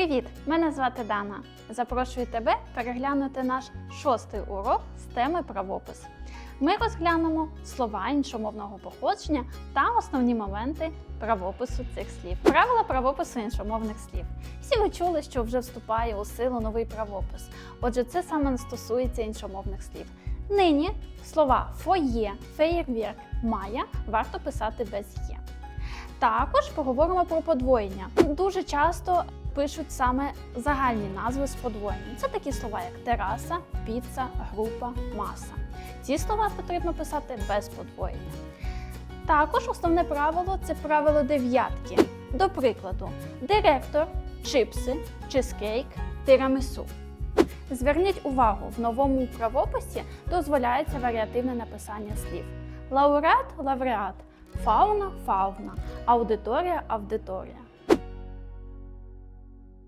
Привіт! Мене звати Дана. Запрошую тебе переглянути наш шостий урок з теми правопис. Ми розглянемо слова іншомовного походження та основні моменти правопису цих слів. Правила правопису іншомовних слів. Всі ви чули, що вже вступає у силу новий правопис. Отже, це саме стосується іншомовних слів. Нині слова фоє, феєрверк, мая варто писати без є. Також поговоримо про подвоєння. Дуже часто пишуть саме загальні назви з подвоєнням. Це такі слова, як тераса, піца, група, маса. Ці слова потрібно писати без подвоєння. Також основне правило це правило дев'ятки. До прикладу, директор, чипси, чизкейк, тирамісу. Зверніть увагу, в новому правописі дозволяється варіативне написання слів. Лауреат лауреат, фауна фауна, аудиторія аудиторія.